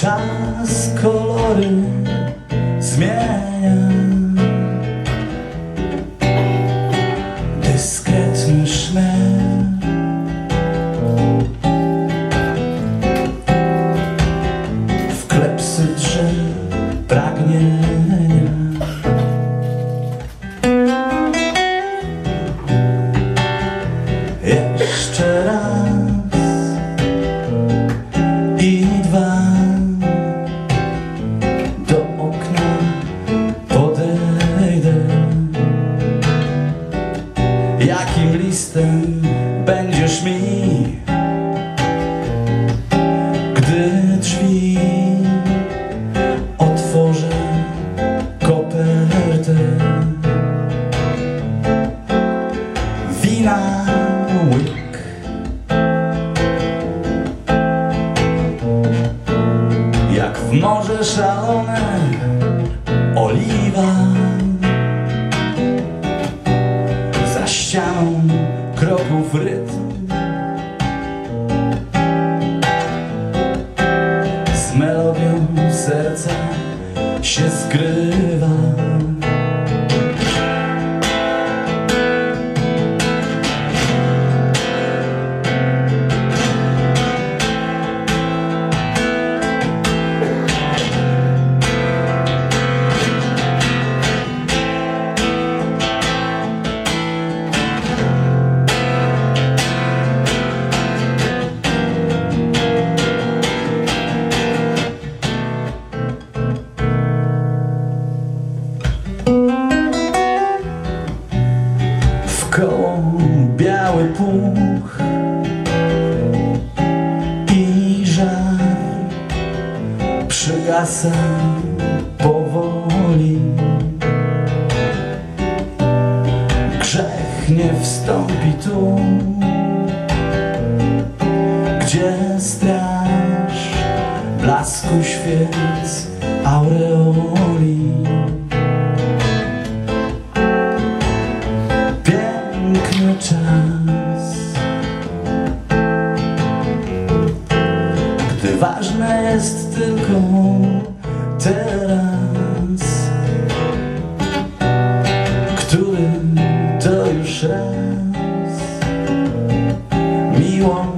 czas, kolory jakim listem będziesz mi, gdy drzwi otworzę kopertę. Wina łyk. Jak w morze szalone ścianą kroków rytm. Z melodią serca się skrywa. biały puch i żar przygasa powoli. Grzech nie wstąpi tu, gdzie straż blasku świec aureoli. Czas. Gdy ważne jest tylko teraz Który to już raz. Miłość